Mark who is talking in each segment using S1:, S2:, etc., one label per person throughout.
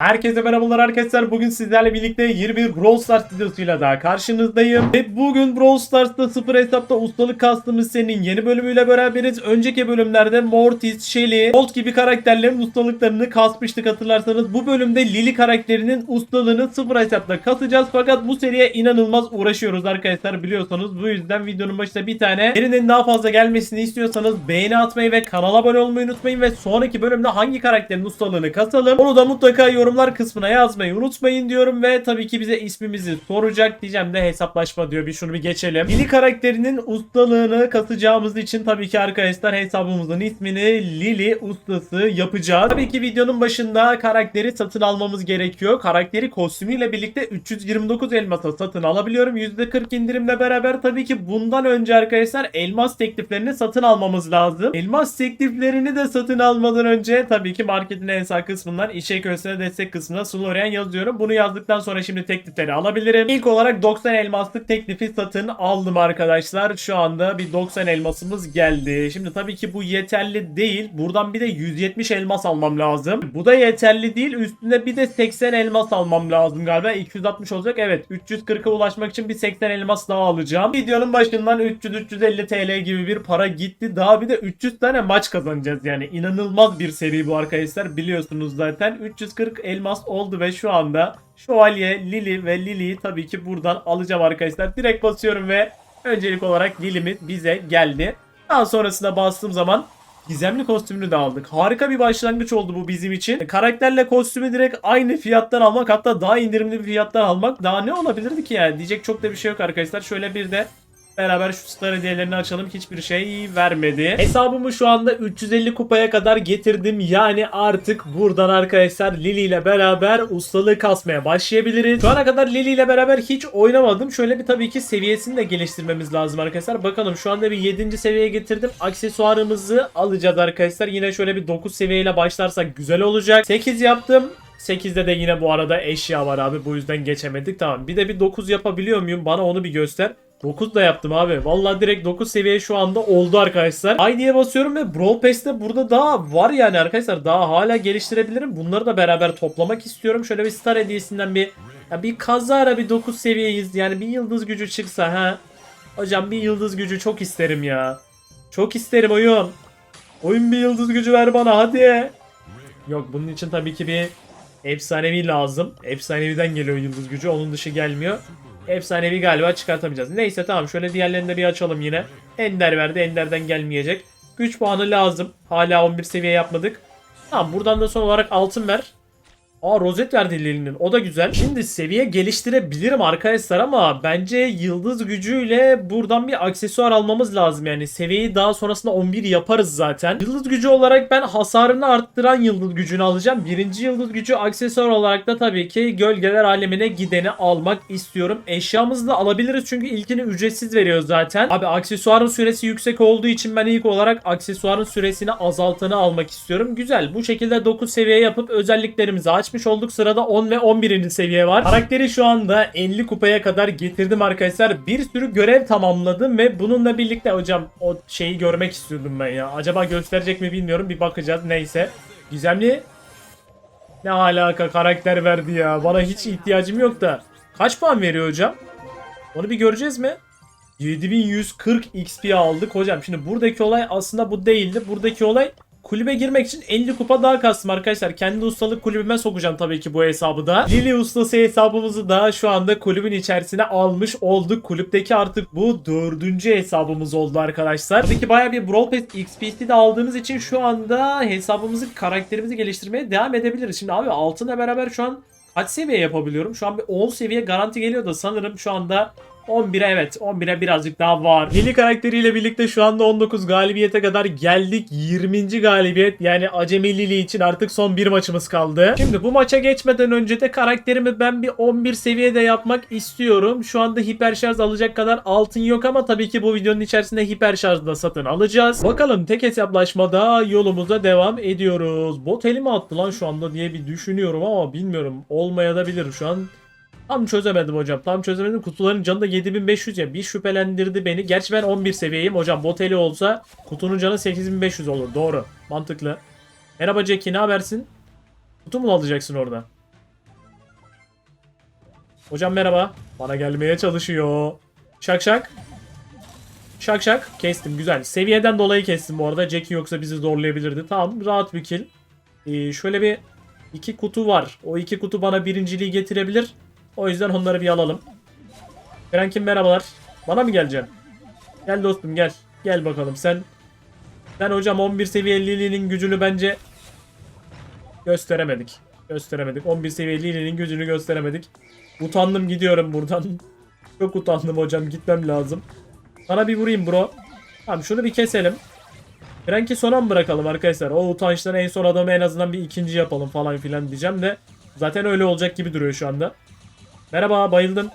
S1: Herkese merhabalar arkadaşlar. Bugün sizlerle birlikte 21 Brawl Stars videosuyla daha karşınızdayım. Ve bugün Brawl Stars'ta sıfır hesapta ustalık kastımız senin yeni bölümüyle beraberiz. Önceki bölümlerde Mortis, Shelly, Colt gibi karakterlerin ustalıklarını kasmıştık hatırlarsanız. Bu bölümde Lily karakterinin ustalığını sıfır hesapta kasacağız. Fakat bu seriye inanılmaz uğraşıyoruz arkadaşlar biliyorsanız. Bu yüzden videonun başında bir tane serinin daha fazla gelmesini istiyorsanız beğeni atmayı ve kanala abone olmayı unutmayın. Ve sonraki bölümde hangi karakterin ustalığını kasalım onu da mutlaka yorumlar kısmına yazmayı unutmayın diyorum ve tabii ki bize ismimizi soracak diyeceğim de hesaplaşma diyor bir şunu bir geçelim. Lili karakterinin ustalığını kasacağımız için tabii ki arkadaşlar hesabımızın ismini Lili ustası yapacağız. Tabii ki videonun başında karakteri satın almamız gerekiyor. Karakteri kostümüyle birlikte 329 elmasa satın alabiliyorum. %40 indirimle beraber tabii ki bundan önce arkadaşlar elmas tekliflerini satın almamız lazım. Elmas tekliflerini de satın almadan önce tabii ki marketin en sağ kısmından işe köşesine destek kısmına Florian yazıyorum. Bunu yazdıktan sonra şimdi teklifleri alabilirim. İlk olarak 90 elmaslık teklifi satın aldım arkadaşlar. Şu anda bir 90 elmasımız geldi. Şimdi tabii ki bu yeterli değil. Buradan bir de 170 elmas almam lazım. Bu da yeterli değil. Üstüne bir de 80 elmas almam lazım galiba. 260 olacak. Evet 340'a ulaşmak için bir 80 elmas daha alacağım. Videonun başından 300-350 TL gibi bir para gitti. Daha bir de 300 tane maç kazanacağız yani. inanılmaz bir seri bu arkadaşlar. Biliyorsunuz zaten. 340 elmas oldu ve şu anda Şövalye, Lili ve Lili'yi tabii ki buradan alacağım arkadaşlar. Direkt basıyorum ve öncelik olarak Lili'miz bize geldi. Daha sonrasında bastığım zaman Gizemli kostümünü de aldık. Harika bir başlangıç oldu bu bizim için. Karakterle kostümü direkt aynı fiyattan almak hatta daha indirimli bir fiyattan almak daha ne olabilirdi ki yani? Diyecek çok da bir şey yok arkadaşlar. Şöyle bir de Beraber şu star hediyelerini açalım. Hiçbir şey vermedi. Hesabımı şu anda 350 kupaya kadar getirdim. Yani artık buradan arkadaşlar Lili ile beraber ustalığı kasmaya başlayabiliriz. Şu ana kadar Lili ile beraber hiç oynamadım. Şöyle bir tabii ki seviyesini de geliştirmemiz lazım arkadaşlar. Bakalım şu anda bir 7. seviyeye getirdim. Aksesuarımızı alacağız arkadaşlar. Yine şöyle bir 9 seviyeyle başlarsak güzel olacak. 8 yaptım. 8'de de yine bu arada eşya var abi. Bu yüzden geçemedik. Tamam. Bir de bir 9 yapabiliyor muyum? Bana onu bir göster. 9 da yaptım abi. Vallahi direkt 9 seviye şu anda oldu arkadaşlar. Aynıya basıyorum ve Brawl Pass'te burada daha var yani arkadaşlar. Daha hala geliştirebilirim. Bunları da beraber toplamak istiyorum. Şöyle bir star hediyesinden bir ya bir kazara bir 9 seviyeyiz. Yani bir yıldız gücü çıksa ha. Hocam bir yıldız gücü çok isterim ya. Çok isterim oyun. Oyun bir yıldız gücü ver bana hadi. Yok bunun için tabii ki bir efsanevi lazım. Efsaneviden geliyor yıldız gücü. Onun dışı gelmiyor. Efsanevi galiba çıkartamayacağız. Neyse tamam şöyle diğerlerini de bir açalım yine. Ender verdi. Ender'den gelmeyecek. Güç puanı lazım. Hala 11 seviye yapmadık. Tamam buradan da son olarak altın ver. Aa rozet verdi Lili'nin. O da güzel. Şimdi seviye geliştirebilirim arkadaşlar ama bence yıldız gücüyle buradan bir aksesuar almamız lazım. Yani seviyeyi daha sonrasında 11 yaparız zaten. Yıldız gücü olarak ben hasarını arttıran yıldız gücünü alacağım. Birinci yıldız gücü aksesuar olarak da tabii ki gölgeler alemine gideni almak istiyorum. Eşyamızı da alabiliriz çünkü ilkini ücretsiz veriyor zaten. Abi aksesuarın süresi yüksek olduğu için ben ilk olarak aksesuarın süresini azaltanı almak istiyorum. Güzel. Bu şekilde 9 seviye yapıp özelliklerimizi açmış olduk. Sırada 10 ve 11. seviye var. Karakteri şu anda 50 kupaya kadar getirdim arkadaşlar. Bir sürü görev tamamladım ve bununla birlikte hocam o şeyi görmek istiyordum ben ya. Acaba gösterecek mi bilmiyorum. Bir bakacağız. Neyse. Gizemli ne alaka karakter verdi ya. Bana hiç ihtiyacım yok da. Kaç puan veriyor hocam? Onu bir göreceğiz mi? 7140 XP aldık hocam. Şimdi buradaki olay aslında bu değildi. Buradaki olay kulübe girmek için 50 kupa daha kastım arkadaşlar. Kendi ustalık kulübüme sokacağım tabii ki bu hesabı da. Lili ustası hesabımızı da şu anda kulübün içerisine almış olduk. Kulüpteki artık bu dördüncü hesabımız oldu arkadaşlar. Tabii ki baya bir Brawl Pass XP'si de aldığımız için şu anda hesabımızı karakterimizi geliştirmeye devam edebiliriz. Şimdi abi altınla beraber şu an kaç seviye yapabiliyorum? Şu an bir 10 seviye garanti geliyor da sanırım şu anda 11'e evet 11'e birazcık daha var. Lili karakteriyle birlikte şu anda 19 galibiyete kadar geldik. 20. galibiyet yani Acemi Lili için artık son bir maçımız kaldı. Şimdi bu maça geçmeden önce de karakterimi ben bir 11 seviyede yapmak istiyorum. Şu anda hiper şarj alacak kadar altın yok ama tabii ki bu videonun içerisinde hiper şarj da satın alacağız. Bakalım tek hesaplaşmada yolumuza devam ediyoruz. Bot elime attı lan şu anda diye bir düşünüyorum ama bilmiyorum. Olmaya da bilir şu an. Tam çözemedim hocam. Tam çözemedim. Kutuların canı da 7500 ya. Bir şüphelendirdi beni. Gerçi ben 11 seviyeyim hocam. Boteli olsa kutunun canı 8500 olur. Doğru. Mantıklı. Merhaba Jackie ne habersin? Kutu mu alacaksın orada? Hocam merhaba. Bana gelmeye çalışıyor. Şak şak. Şak şak. Kestim güzel. Seviyeden dolayı kestim bu arada. Jackie yoksa bizi zorlayabilirdi. Tamam rahat bir kill. Ee, şöyle bir iki kutu var. O iki kutu bana birinciliği getirebilir. O yüzden onları bir alalım. Frankim merhabalar. Bana mı geleceksin? Gel dostum gel. Gel bakalım sen. Sen hocam 11 seviye Lily'nin gücünü bence gösteremedik. Gösteremedik. 11 seviye Lily'nin gücünü gösteremedik. Utandım gidiyorum buradan. Çok utandım hocam gitmem lazım. Sana bir vurayım bro. Tamam şunu bir keselim. Frank'i sona mı bırakalım arkadaşlar? O utançtan en son adamı en azından bir ikinci yapalım falan filan diyeceğim de. Zaten öyle olacak gibi duruyor şu anda. Merhaba bayıldım.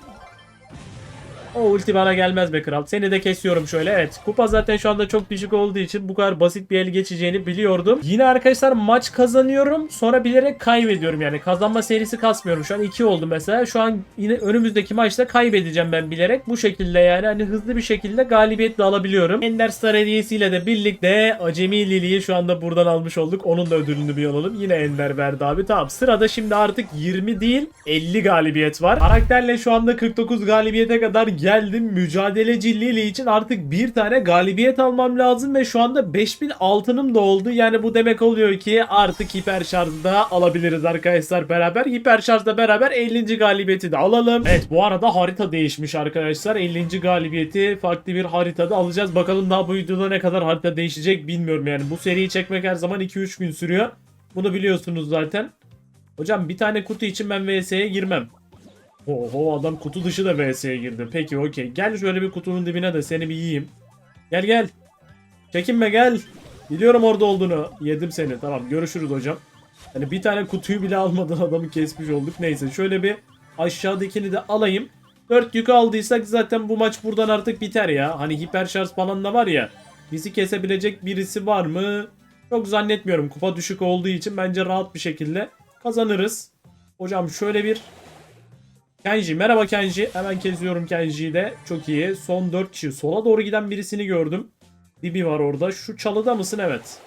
S1: O ulti bana gelmez be kral. Seni de kesiyorum şöyle. Evet. Kupa zaten şu anda çok düşük olduğu için bu kadar basit bir el geçeceğini biliyordum. Yine arkadaşlar maç kazanıyorum. Sonra bilerek kaybediyorum yani. Kazanma serisi kasmıyorum. Şu an 2 oldu mesela. Şu an yine önümüzdeki maçta kaybedeceğim ben bilerek. Bu şekilde yani hani hızlı bir şekilde galibiyetle alabiliyorum. Ender Star hediyesiyle de birlikte Acemi Lili'yi şu anda buradan almış olduk. Onun da ödülünü bir alalım. Yine Ender verdi abi. Tamam. Sırada şimdi artık 20 değil 50 galibiyet var. Karakterle şu anda 49 galibiyete kadar geldim. Mücadeleci Lili için artık bir tane galibiyet almam lazım ve şu anda 5000 altınım da oldu. Yani bu demek oluyor ki artık hiper şarjda alabiliriz arkadaşlar beraber. Hiper şarjda beraber 50. galibiyeti de alalım. Evet bu arada harita değişmiş arkadaşlar. 50. galibiyeti farklı bir haritada alacağız. Bakalım daha bu videoda ne kadar harita değişecek bilmiyorum yani. Bu seriyi çekmek her zaman 2-3 gün sürüyor. Bunu biliyorsunuz zaten. Hocam bir tane kutu için ben VS'ye girmem. Oho adam kutu dışı da VS'ye girdi. Peki okey. Gel şöyle bir kutunun dibine de seni bir yiyeyim. Gel gel. Çekinme gel. Biliyorum orada olduğunu. Yedim seni. Tamam görüşürüz hocam. Hani bir tane kutuyu bile almadan adamı kesmiş olduk. Neyse şöyle bir aşağıdakini de alayım. 4 yükü aldıysak zaten bu maç buradan artık biter ya. Hani hiper şarj falan da var ya. Bizi kesebilecek birisi var mı? Çok zannetmiyorum. Kupa düşük olduğu için bence rahat bir şekilde kazanırız. Hocam şöyle bir Kenji merhaba Kenji. Hemen kesiyorum Kenji'yi de. Çok iyi. Son 4 kişi. Sola doğru giden birisini gördüm. Bibi var orada. Şu çalıda mısın? Evet.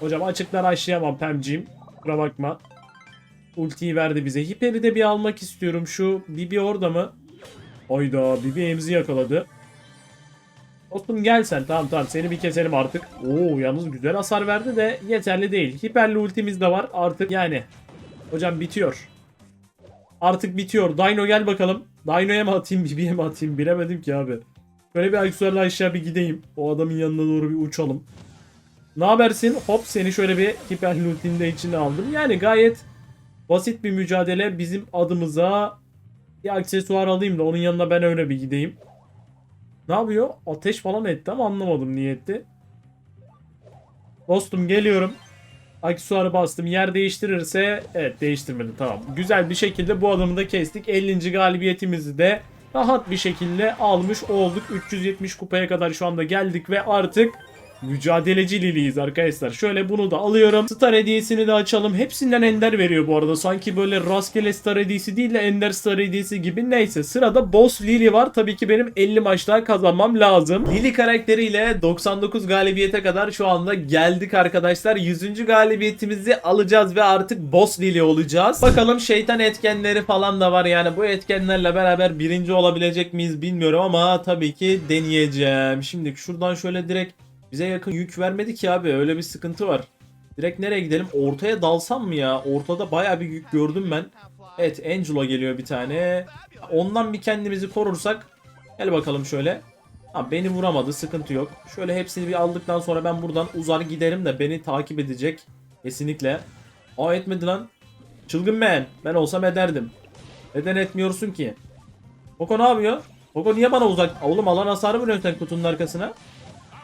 S1: Hocam açıklar açlayamam Pemciğim. Kusura bakma. Ultiyi verdi bize. Hiper'i de bir almak istiyorum. Şu Bibi orada mı? Oyda Bibi emzi yakaladı. Dostum gel sen. Tamam tamam seni bir keselim artık. Oo yalnız güzel hasar verdi de yeterli değil. Hiperli ultimiz de var artık yani. Hocam bitiyor. Artık bitiyor. Dino gel bakalım. Dino'ya mı atayım, Bibi'ye mi atayım bilemedim ki abi. Böyle bir aksesuarla aşağı bir gideyim. O adamın yanına doğru bir uçalım. Ne habersin? Hop seni şöyle bir hiper ultinin de içine aldım. Yani gayet basit bir mücadele. Bizim adımıza bir aksesuar alayım da onun yanına ben öyle bir gideyim. Ne yapıyor? Ateş falan etti ama anlamadım niye etti. Dostum geliyorum. Aksesuarı bastım. Yer değiştirirse evet değiştirmedi tamam. Güzel bir şekilde bu adamı da kestik. 50. galibiyetimizi de rahat bir şekilde almış olduk. 370 kupaya kadar şu anda geldik ve artık mücadeleci Lili'yiz arkadaşlar. Şöyle bunu da alıyorum. Star hediyesini de açalım. Hepsinden ender veriyor bu arada. Sanki böyle rastgele star hediyesi değil de ender star hediyesi gibi. Neyse sırada boss Lily var. Tabii ki benim 50 maç kazanmam lazım. Lily karakteriyle 99 galibiyete kadar şu anda geldik arkadaşlar. 100. galibiyetimizi alacağız ve artık boss Lily olacağız. Bakalım şeytan etkenleri falan da var. Yani bu etkenlerle beraber birinci olabilecek miyiz bilmiyorum ama tabii ki deneyeceğim. Şimdi şuradan şöyle direkt bize yakın yük vermedi ki abi. Öyle bir sıkıntı var. Direkt nereye gidelim? Ortaya dalsam mı ya? Ortada baya bir yük gördüm ben. Evet Angela geliyor bir tane. Ondan bir kendimizi korursak. Gel bakalım şöyle. Ha, beni vuramadı sıkıntı yok. Şöyle hepsini bir aldıktan sonra ben buradan uzar giderim de beni takip edecek. Kesinlikle. Aa etmedi lan. Çılgın man. Ben olsam ederdim. Neden etmiyorsun ki? Koko ne yapıyor? Koko niye bana uzak? Oğlum alan hasarı vuruyorsun sen kutunun arkasına?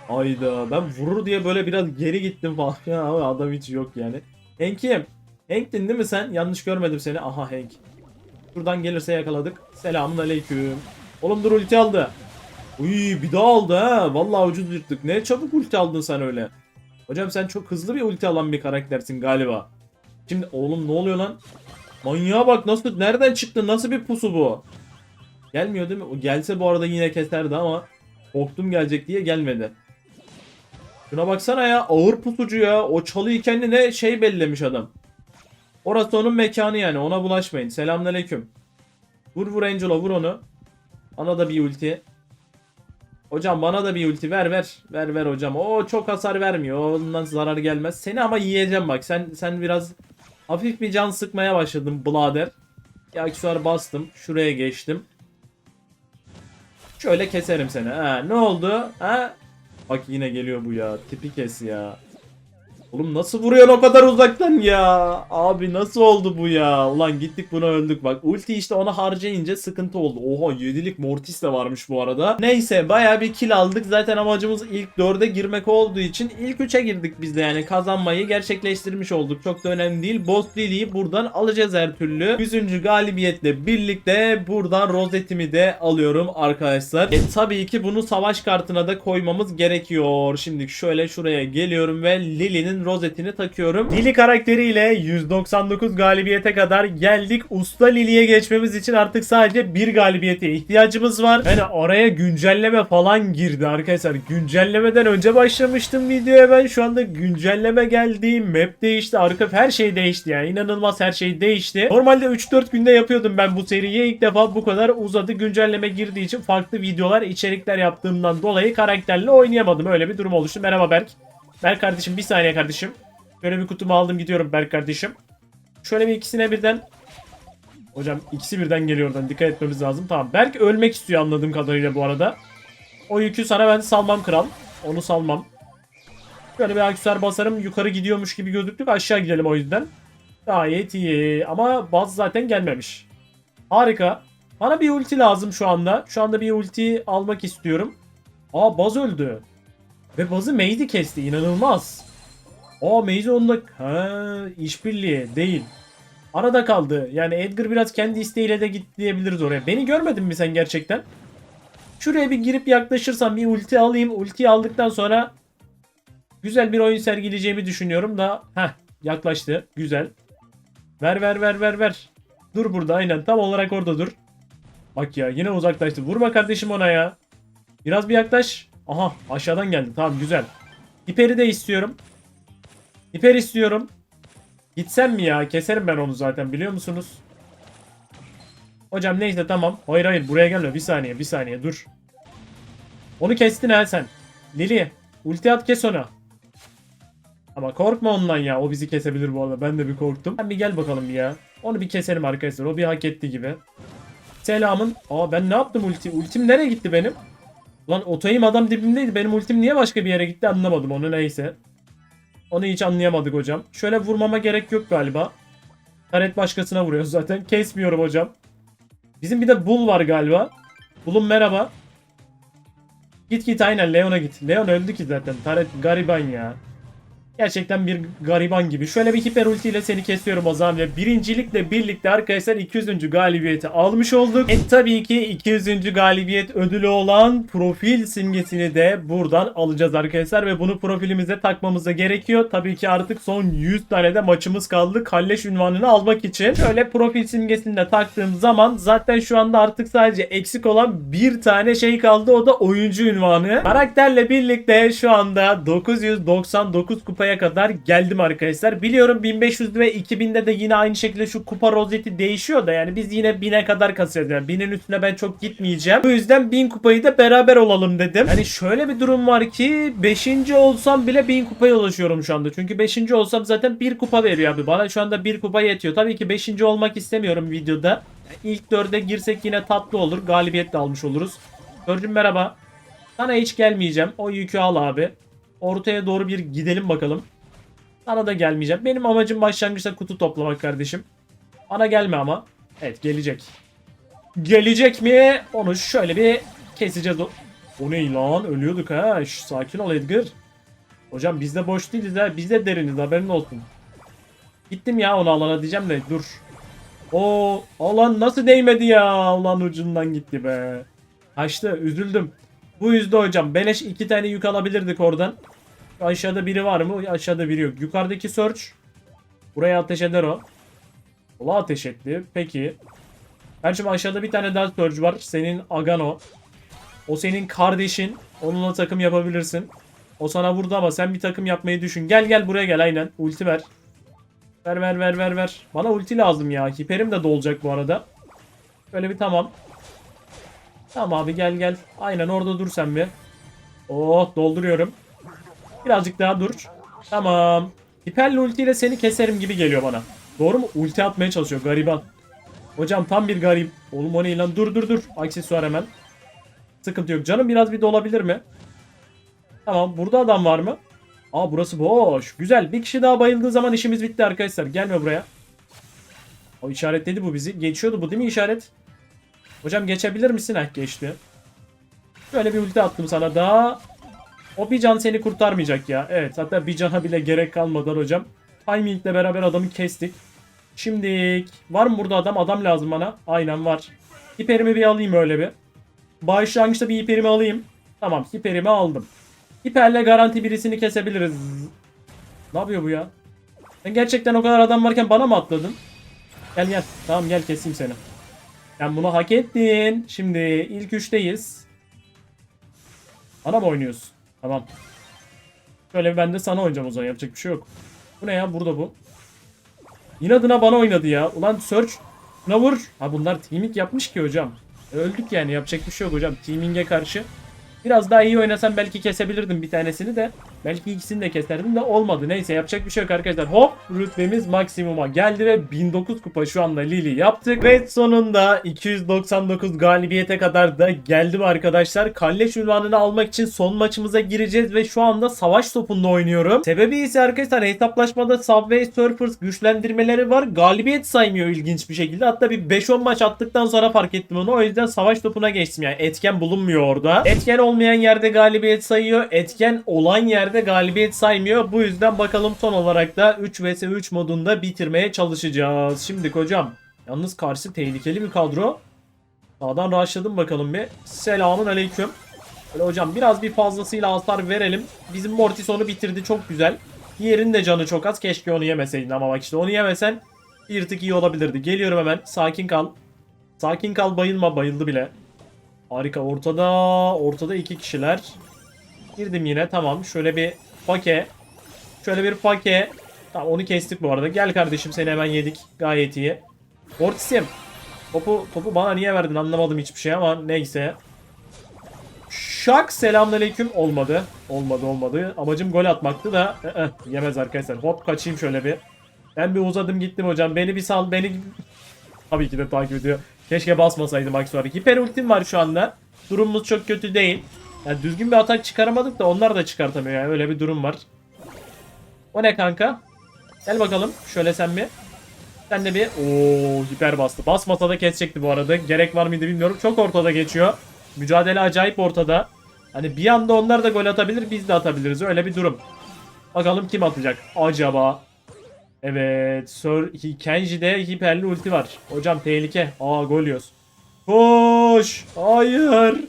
S1: Ayda ben vurur diye böyle biraz geri gittim falan. Ya adam hiç yok yani. Hank'im. Hank'tin değil mi sen? Yanlış görmedim seni. Aha Hank. Şuradan gelirse yakaladık. Selamun aleyküm. Oğlum dur ulti aldı. Uy bir daha aldı ha. Vallahi ucuz yırttık. Ne çabuk ulti aldın sen öyle. Hocam sen çok hızlı bir ulti alan bir karaktersin galiba. Şimdi oğlum ne oluyor lan? Manyağa bak nasıl nereden çıktı? Nasıl bir pusu bu? Gelmiyor değil mi? O gelse bu arada yine keserdi ama korktum gelecek diye gelmedi. Şuna baksana ya ağır pusucu ya. O çalıyı kendine şey bellemiş adam. Orası onun mekanı yani ona bulaşmayın. Selamünaleyküm. Vur vur Angelo vur onu. Bana da bir ulti. Hocam bana da bir ulti ver ver. Ver ver hocam. O çok hasar vermiyor. Ondan zarar gelmez. Seni ama yiyeceğim bak. Sen sen biraz hafif bir can sıkmaya başladın Blader. Bir aksesuar bastım. Şuraya geçtim. Şöyle keserim seni. Ha, ne oldu? Ha? Bak yine geliyor bu ya. Tipi kes ya. Oğlum nasıl vuruyor o kadar uzaktan ya? Abi nasıl oldu bu ya? Ulan gittik buna öldük bak. Ulti işte ona harcayınca sıkıntı oldu. Oha 7'lik Mortis de varmış bu arada. Neyse baya bir kill aldık. Zaten amacımız ilk 4'e girmek olduğu için ilk 3'e girdik biz de yani kazanmayı gerçekleştirmiş olduk. Çok da önemli değil. Boss Lily'yi buradan alacağız her türlü. 100. galibiyetle birlikte buradan rozetimi de alıyorum arkadaşlar. E tabii ki bunu savaş kartına da koymamız gerekiyor. Şimdi şöyle şuraya geliyorum ve Lily'nin rozetini takıyorum. Lily karakteriyle 199 galibiyete kadar geldik. Usta Lily'ye geçmemiz için artık sadece bir galibiyete ihtiyacımız var. Yani oraya güncelleme falan girdi arkadaşlar. Güncellemeden önce başlamıştım videoya ben. Şu anda güncelleme geldi. Map değişti. Arka her şey değişti yani. İnanılmaz her şey değişti. Normalde 3-4 günde yapıyordum ben bu seriyi. İlk defa bu kadar uzadı. Güncelleme girdiği için farklı videolar, içerikler yaptığımdan dolayı karakterle oynayamadım. Öyle bir durum oluştu. Merhaba Berk. Berk kardeşim bir saniye kardeşim. Şöyle bir kutumu aldım gidiyorum Berk kardeşim. Şöyle bir ikisine birden. Hocam ikisi birden geliyor oradan dikkat etmemiz lazım. Tamam Berk ölmek istiyor anladığım kadarıyla bu arada. O yükü sana ben salmam kral. Onu salmam. Şöyle bir aksesuar basarım yukarı gidiyormuş gibi gözüktük aşağı gidelim o yüzden. Gayet iyi ama baz zaten gelmemiş. Harika. Bana bir ulti lazım şu anda. Şu anda bir ulti almak istiyorum. Aa baz öldü. Ve bazı Maze'i kesti. İnanılmaz. Aa Maze onunla... Ha, işbirliği değil. Arada kaldı. Yani Edgar biraz kendi isteğiyle de gitti diyebiliriz oraya. Beni görmedin mi sen gerçekten? Şuraya bir girip yaklaşırsam bir ulti alayım. Ultiyi aldıktan sonra güzel bir oyun sergileyeceğimi düşünüyorum da. Heh yaklaştı. Güzel. Ver ver ver ver ver. Dur burada aynen. Tam olarak orada dur. Bak ya yine uzaklaştı. Vurma kardeşim ona ya. Biraz bir yaklaş. Aha aşağıdan geldi. Tamam güzel. Hiper'i de istiyorum. Hiper istiyorum. Gitsem mi ya? Keserim ben onu zaten biliyor musunuz? Hocam neyse tamam. Hayır hayır buraya gelme. Bir saniye bir saniye dur. Onu kestin ha sen. Lili ulti at kes ona. Ama korkma ondan ya. O bizi kesebilir bu arada. Ben de bir korktum. Sen bir gel bakalım ya. Onu bir keselim arkadaşlar. O bir hak etti gibi. Selamın. Aa ben ne yaptım ulti? Ultim nereye gitti benim? Lan otayım adam dibimdeydi. Benim ultim niye başka bir yere gitti anlamadım onu neyse. Onu hiç anlayamadık hocam. Şöyle vurmama gerek yok galiba. Taret başkasına vuruyor zaten. Kesmiyorum hocam. Bizim bir de Bull var galiba. Bull'um merhaba. Git git aynen Leon'a git. Leon öldü ki zaten. Taret gariban ya. Gerçekten bir gariban gibi. Şöyle bir hiper ulti ile seni kesiyorum o zaman ve birincilikle birlikte arkadaşlar 200. galibiyeti almış olduk. E tabii ki 200. galibiyet ödülü olan profil simgesini de buradan alacağız arkadaşlar ve bunu profilimize takmamıza gerekiyor. Tabii ki artık son 100 tane de maçımız kaldı kalleş ünvanını almak için. Şöyle profil simgesini de taktığım zaman zaten şu anda artık sadece eksik olan bir tane şey kaldı o da oyuncu ünvanı. Karakterle birlikte şu anda 999 kupaya kadar geldim arkadaşlar. Biliyorum 1500 ve 2000'de de yine aynı şekilde şu kupa rozeti değişiyor da yani biz yine 1000'e kadar kasıyoruz. Yani 1000'in üstüne ben çok gitmeyeceğim. Bu yüzden 1000 kupayı da beraber olalım dedim. Yani şöyle bir durum var ki 5. olsam bile 1000 kupaya ulaşıyorum şu anda. Çünkü 5. olsam zaten 1 kupa veriyor abi. Bana şu anda 1 kupa yetiyor. Tabii ki 5. olmak istemiyorum videoda. İlk 4'e girsek yine tatlı olur. Galibiyet de almış oluruz. Dördüm merhaba. Sana hiç gelmeyeceğim. O yükü al abi. Ortaya doğru bir gidelim bakalım. Sana da gelmeyeceğim. Benim amacım başlangıçta kutu toplamak kardeşim. Bana gelme ama. Evet gelecek. Gelecek mi? Onu şöyle bir keseceğiz. O, ne lan? Ölüyorduk ha. Şş, sakin ol Edgar. Hocam biz de boş değiliz ha. Biz de deriniz haberin olsun. Gittim ya onu alana diyeceğim de dur. O alan nasıl değmedi ya? Ulan ucundan gitti be. Açtı üzüldüm. Bu yüzde hocam. Beleş iki tane yük alabilirdik oradan. Aşağıda biri var mı? Aşağıda biri yok. Yukarıdaki search. Buraya ateş eder o. Ola ateş etti. Peki. Kardeşim aşağıda bir tane daha search var. Senin Agano. O senin kardeşin. Onunla takım yapabilirsin. O sana vurdu ama sen bir takım yapmayı düşün. Gel gel buraya gel aynen. Ulti ver. Ver ver ver ver ver. Bana ulti lazım ya. Hiperim de dolacak bu arada. Böyle bir tamam. Tamam abi gel gel. Aynen orada dur sen bir. Oh dolduruyorum. Birazcık daha dur. Tamam. Hiperli ultiyle seni keserim gibi geliyor bana. Doğru mu? Ulti atmaya çalışıyor gariban. Hocam tam bir garip. Oğlum o ne lan? Dur dur dur. Aksesuar hemen. Sıkıntı yok. Canım biraz bir dolabilir mi? Tamam. Burada adam var mı? Aa burası boş. Güzel. Bir kişi daha bayıldığı zaman işimiz bitti arkadaşlar. Gelme buraya. O işaretledi bu bizi. Geçiyordu bu değil mi işaret? Hocam geçebilir misin? Heh geçti. Şöyle bir ulti attım sana daha. O bir can seni kurtarmayacak ya. Evet hatta bir cana bile gerek kalmadan hocam. Timingle beraber adamı kestik. Şimdi var mı burada adam? Adam lazım bana. Aynen var. Hiperimi bir alayım öyle bir. Başlangıçta bir hiperimi alayım. Tamam hiperimi aldım. Hiperle garanti birisini kesebiliriz. Ne yapıyor bu ya? Sen gerçekten o kadar adam varken bana mı atladın? Gel gel. Tamam gel keseyim seni. Sen bunu hak ettin. Şimdi ilk üçteyiz. Bana mı oynuyorsun? Tamam. Şöyle ben de sana oynayacağım o zaman. Yapacak bir şey yok. Bu ne ya? Burada bu. İnadına bana oynadı ya. Ulan Search. Buna vur. Ha bunlar teaming yapmış ki hocam. Öldük yani. Yapacak bir şey yok hocam. Teaming'e karşı. Biraz daha iyi oynasam belki kesebilirdim bir tanesini de. Belki ikisini de keserdim de olmadı. Neyse yapacak bir şey yok arkadaşlar. Hop rütbemiz maksimuma geldi ve 1009 kupa şu anda Lili yaptık. Ve sonunda 299 galibiyete kadar da geldim arkadaşlar. Kalleş ünvanını almak için son maçımıza gireceğiz ve şu anda savaş topunda oynuyorum. Sebebi ise arkadaşlar hesaplaşmada Subway Surfers güçlendirmeleri var. Galibiyet saymıyor ilginç bir şekilde. Hatta bir 5-10 maç attıktan sonra fark ettim onu. O yüzden savaş topuna geçtim yani. Etken bulunmuyor orada. Etken olmayan yerde galibiyet sayıyor. Etken olan yerde galibiyet saymıyor. Bu yüzden bakalım son olarak da 3 vs 3 modunda bitirmeye çalışacağız. Şimdi hocam. Yalnız karşı tehlikeli bir kadro. Sağdan rushladım bakalım bir. Selamun aleyküm. Böyle hocam biraz bir fazlasıyla hasar verelim. Bizim Mortis onu bitirdi çok güzel. Diğerinin de canı çok az. Keşke onu yemeseydin ama bak işte onu yemesen bir tık iyi olabilirdi. Geliyorum hemen. Sakin kal. Sakin kal bayılma. Bayıldı bile. Harika ortada. Ortada iki kişiler. Girdim yine tamam. Şöyle bir fake. Şöyle bir fake. Tamam onu kestik bu arada. Gel kardeşim seni hemen yedik. Gayet iyi. Mortis'im. Topu, topu bana niye verdin anlamadım hiçbir şey ama neyse. Şak selamünaleyküm olmadı. Olmadı olmadı. Amacım gol atmaktı da ı yemez arkadaşlar. Hop kaçayım şöyle bir. Ben bir uzadım gittim hocam. Beni bir sal beni tabii ki de takip ediyor. Keşke basmasaydım bak sonra. Hiper ultim var şu anda. Durumumuz çok kötü değil. Yani düzgün bir atak çıkaramadık da onlar da çıkartamıyor yani öyle bir durum var. O ne kanka? Gel bakalım. Şöyle sen bir. Sen de bir. Oo hiper bastı. Basmasa da kesecekti bu arada. Gerek var mıydı bilmiyorum. Çok ortada geçiyor. Mücadele acayip ortada. Hani bir anda onlar da gol atabilir biz de atabiliriz. Öyle bir durum. Bakalım kim atacak acaba? Evet. Sir Kenji'de hiperli ulti var. Hocam tehlike. Aa gol yiyoruz. Koş. Hayır.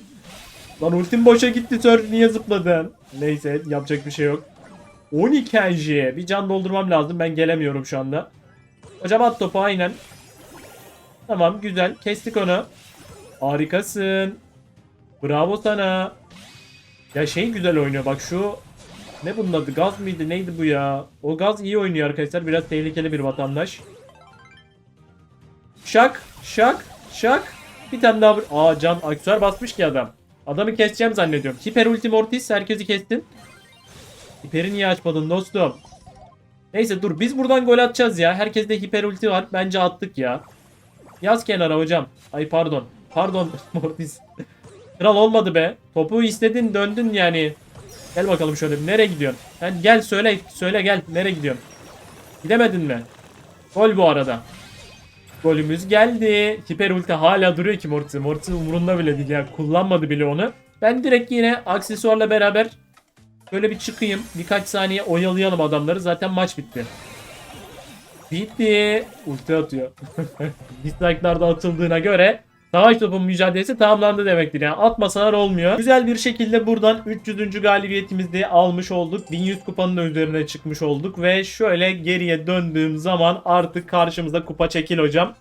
S1: Lan ultim boşa gitti Sir. Niye zıpladın? Neyse yapacak bir şey yok. 12 Kenji. Bir can doldurmam lazım. Ben gelemiyorum şu anda. Hocam at topu aynen. Tamam güzel. Kestik onu. Harikasın. Bravo sana. Ya şey güzel oynuyor bak şu ne bunun adı gaz mıydı neydi bu ya? O gaz iyi oynuyor arkadaşlar biraz tehlikeli bir vatandaş. Şak şak şak. Bir tane daha Aa can aksesuar basmış ki adam. Adamı keseceğim zannediyorum. Hiper ulti mortis herkesi kestin. Hiper'i niye açmadın dostum? Neyse dur biz buradan gol atacağız ya. Herkeste hiper ulti var. Bence attık ya. Yaz kenara hocam. Ay pardon. Pardon Mortis. Kral olmadı be. Topu istedin döndün yani. Gel bakalım şöyle. Nereye gidiyorsun? Sen gel söyle. Söyle gel. Nereye gidiyorsun? Gidemedin mi? Gol bu arada. Golümüz geldi. Hiper ulti hala duruyor ki Mortis. Mortis umurunda bile değil ya. Kullanmadı bile onu. Ben direkt yine aksesuarla beraber böyle bir çıkayım. Birkaç saniye oyalayalım adamları. Zaten maç bitti. Bitti. Ulti atıyor. Dislike'lar da atıldığına göre savaş topu mücadelesi tamamlandı demektir. Yani atmasalar olmuyor. Güzel bir şekilde buradan 300. galibiyetimizi almış olduk. 1100 kupanın üzerine çıkmış olduk. Ve şöyle geriye döndüğüm zaman artık karşımıza kupa çekil hocam.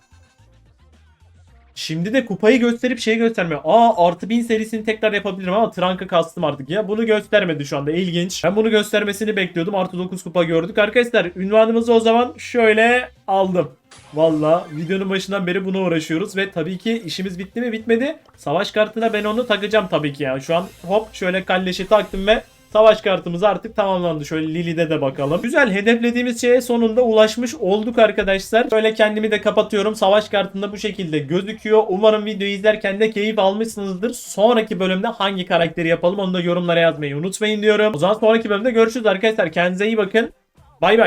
S1: Şimdi de kupayı gösterip şey göstermiyor. Aa artı 1000 serisini tekrar yapabilirim ama Trank'ı kastım artık ya. Bunu göstermedi şu anda ilginç. Ben bunu göstermesini bekliyordum. Artı 9 kupa gördük. Arkadaşlar ünvanımızı o zaman şöyle aldım. Valla videonun başından beri buna uğraşıyoruz ve tabii ki işimiz bitti mi bitmedi. Savaş kartına ben onu takacağım tabii ki ya. Şu an hop şöyle kalleşi taktım ve Savaş kartımız artık tamamlandı. Şöyle Lili'de de bakalım. Güzel hedeflediğimiz şeye sonunda ulaşmış olduk arkadaşlar. Şöyle kendimi de kapatıyorum. Savaş kartında bu şekilde gözüküyor. Umarım videoyu izlerken de keyif almışsınızdır. Sonraki bölümde hangi karakteri yapalım onu da yorumlara yazmayı unutmayın diyorum. O zaman sonraki bölümde görüşürüz arkadaşlar. Kendinize iyi bakın. Bay bay.